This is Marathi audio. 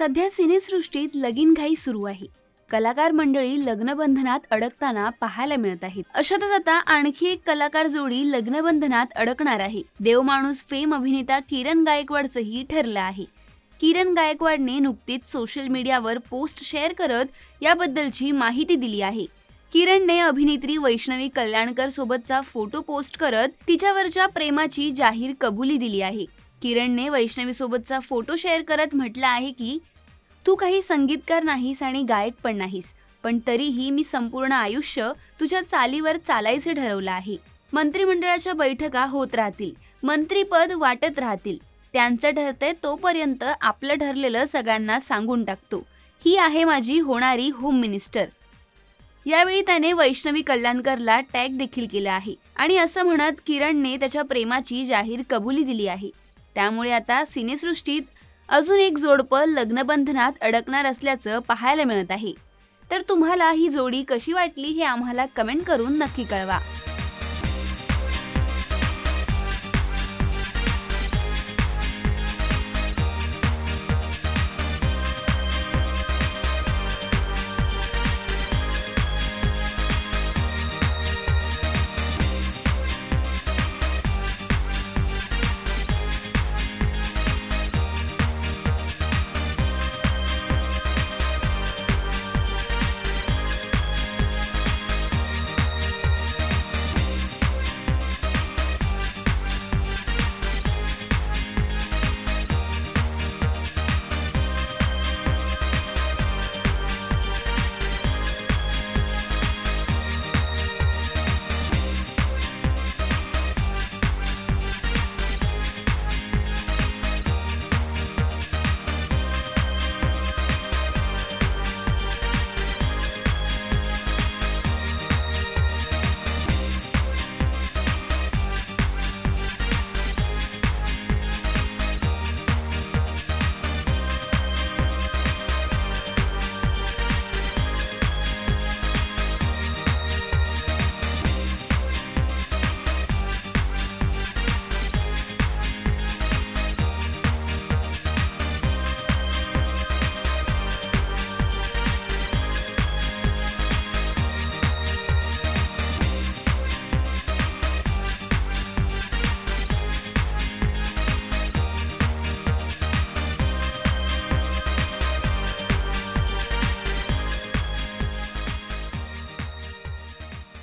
सध्या सिनेसृष्टीत लगीनघाई सुरू आहे. कलाकार मंडळी लग्नबंधनात अडकताना पाहायला मिळत आहेत. अशातच आता आणखी एक कलाकार जोडी लग्नबंधनात अडकणार आहे. देवमाणूस फेम अभिनेता किरण गायकवाडचंही ठरलं आहे. किरण गायकवाडने नुकतीच सोशल मीडियावर पोस्ट शेअर करत याबद्दलची माहिती दिली आहे. किरणने अभिनेत्री वैष्णवी कल्याणकर सोबतचा फोटो पोस्ट करत तिच्यावरच्या प्रेमाची जाहीर कबुली दिली आहे. किरणने वैष्णवीसोबतचा फोटो शेअर करत म्हटलं आहे की तू काही संगीतकार नाहीस आणि गायक पण नाहीस पण तरीही मी संपूर्ण आयुष्य तुझ्या चालीवर चालायचे ठरवलं आहे. मंत्रिमंडळाच्या बैठका होत राहतील मंत्रीपद वाटत राहतील. त्यांचं ठरतंय तोपर्यंत आपलं ठरलेलं सगळ्यांना सांगून टाकतो. ही आहे माझी होणारी होम मिनिस्टर. यावेळी त्याने वैष्णवी कल्याणकरला टॅग देखील केला आहे आणि असं म्हणत किरणने त्याच्या प्रेमाची जाहीर कबुली दिली आहे. त्यामुळे आता सिनेसृष्टीत अजून एक जोडपं लग्नबंधनात अडकणार असल्याचं पाहायला मिळत आहे. तर तुम्हाला ही जोडी कशी वाटली हे आम्हाला कमेंट करून नक्की कळवा.